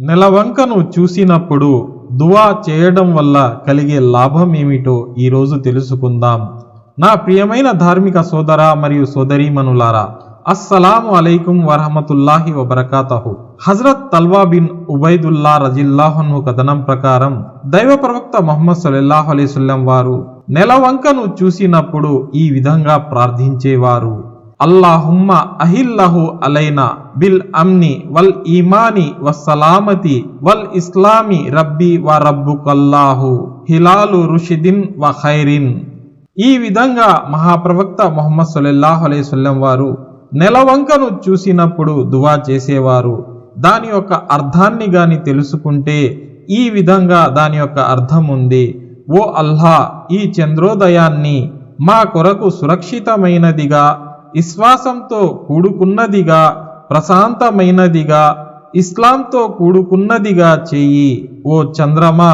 నెలవంకను చూసినప్పుడు దువా చేయడం వల్ల కలిగే లాభం ఏమిటో ఈరోజు తెలుసుకుందాం. నా ప్రియమైన ధార్మిక సోదర మరియు సోదరీమనులారా అస్సలాము అలైకుం వరహమతుల్లాహి వబర్కాతహు. హజరత్ తల్వా బిన్ ఉబైదుల్లా రజిల్లాహను కథనం ప్రకారం దైవ ప్రవక్త మొహమ్మద్ సల్లల్లాహు అలైసుల్లం వారు నెలవంకను చూసినప్పుడు ఈ విధంగా ప్రార్థించేవారు. అల్లాహుమ్మ అహిల్లహు అలైనా బిల్ అమ్ని వల్ ఈమాని వస్సలామతి వల్ ఇస్లామి రబ్బి వ రబ్బుకల్లాహు హిలాలు రుషిదిన్ వ ఖైరిన్. ఈ విధంగా మహాప్రవక్త మొహమ్మద్ సల్లల్లాహు అలైవల్లం వారు నెలవంకను చూసినప్పుడు దువా చేసేవారు. దాని యొక్క అర్థాన్ని గాని తెలుసుకుంటే ఈ విధంగా దాని యొక్క అర్థం ఉంది. ఓ అల్లా ఈ చంద్రోదయాన్ని మా కొరకు సురక్షితమైనదిగా విశ్వాసంతో కూడుకున్నదిగా ప్రశాంతమైనదిగా ఇస్లాంతో కూడుకున్నదిగా చెయ్యి ఓ చంద్రమా!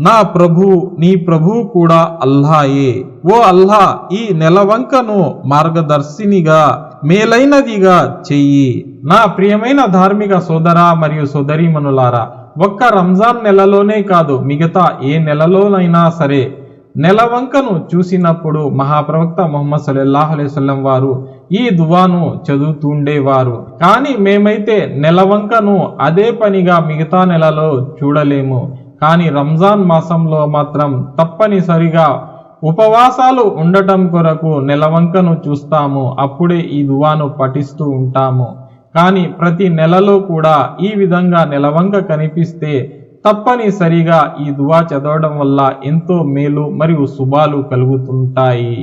నా ప్రభు నీ ప్రభు కూడా అల్లాయే. ఓ అల్లా ఈ నెలవంకను మార్గదర్శినిగా మేలైనదిగా చెయ్యి నా ప్రియమైన ధార్మిక సోదర మరియు సోదరీమనులారా ఒక్క రంజాన్ నెలలోనే కాదు మిగతా ఏ నెలలోనైనా సరే నెలవంకను చూసినప్పుడు మహాప్రవక్త మొహమ్మద్ సల్లల్లాహు వారు ఈ దువాను చదువుతుండేవారు. కానీ మేమైతే నెలవంకను అదే పనిగా మిగతా నెలలో చూడలేము. కానీ రంజాన్ మాసంలో మాత్రం తప్పనిసరిగా ఉపవాసాలు ఉండటం కొరకు నెలవంకను చూస్తాము. అప్పుడే ఈ దువాను పఠిస్తూ ఉంటాము. కానీ ప్రతి నెలలో కూడా ఈ విధంగా నెలవంక కనిపిస్తే తప్పనిసరిగా ఈ దువా చదవడం వల్ల ఎంతో మేలు మరియు శుభాలు కలుగుతుంటాయి.